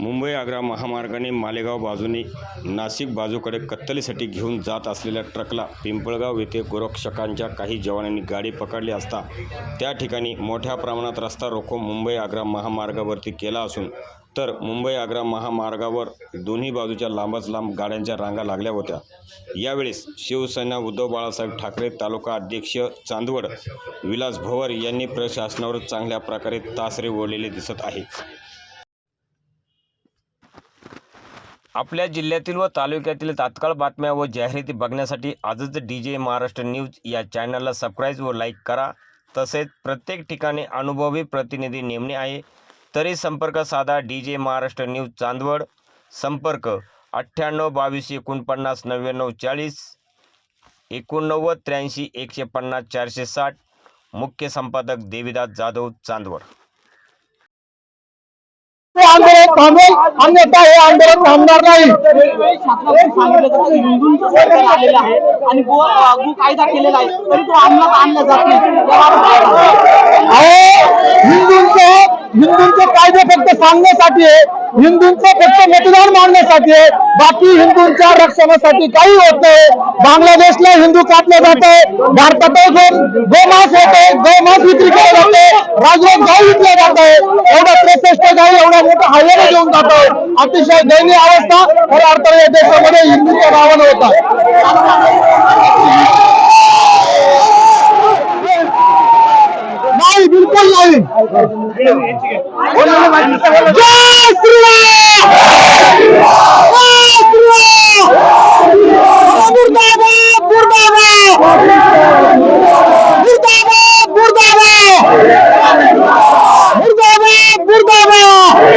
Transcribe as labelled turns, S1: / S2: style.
S1: मुंबई आग्रा महामार्गाने मालेगाव बाजूने नाशिक बाजूकडे कत्तलीसाठी घेऊन जात असलेल्या ट्रकला पिंपळगाव येथे गोरक्षकांच्या काही जवानांनी गाडी पकडली असता त्या ठिकाणी मोठ्या प्रमाणात रस्ता रोको मुंबई आग्रा महामार्गावरती केला असून तर मुंबई आग्रा महामार्गावर दोन्ही बाजूच्या लांबच लांब गाड्यांच्या रांगा लागल्या होत्या. यावेळेस शिवसेना उद्धव बाळासाहेब ठाकरे तालुका अध्यक्ष चांदवड विलास भोवर यांनी प्रशासनावर चांगल्या प्रकारे तासरे ओढलेले दिसत आहे. आपल्या जिल्ह्यातील व तालुक्यातील तात्काळ बातम्या व जाहिराती बघण्यासाठी आजच डी जे महाराष्ट्र न्यूज या चॅनलला सबस्क्राईब व लाईक करा. तसेच प्रत्येक ठिकाणी अनुभवी प्रतिनिधी नेमणे आहे. तरी संपर्क साधा D J Maharashtra news Chandwad. संपर्क अठ्ठ्याण्णव बावीस एकोणपन्नास नव्याण्णव चाळीस. एकोणनव्वद त्र्याऐंशी एकशे पन्नास चारशे साठ. मुख्य संपादक देवीदास जाधव चांदवड.
S2: हे आंदोलन थांबेल अन्यथा हे आंदोलन थांबणार नाही.
S3: आणि गो कायदा केलेला आहे तरी तो अंमलात आणला जात नाही
S2: हिंदूंचे कायदे फक्त सांगण्यासाठी आहे हिंदूंचं फक्त मतदान मांडण्यासाठी आहे बाकी हिंदूंच्या रक्षणासाठी काही होत नाही. बांगलादेशला हिंदू कापले जाते भारतातही गो गोमांस होते गोमास विक्री केले जाते राजरोग गाव विकले आहे एवढं त्रेसष्ट गाव एवढा मोठा हायवे घेऊन जातो अतिशय दयनीय अवस्था खऱ्या अर्थाने या देशामध्ये हिंदूच्या नावानं होता नाही बिलकुल जय श्रीराम जय श्रीराम मुर्दाबाद मुर्दाबाद मुर्दाबाद मुर्दाबाद मुर्दाबाद मुर्दाबाद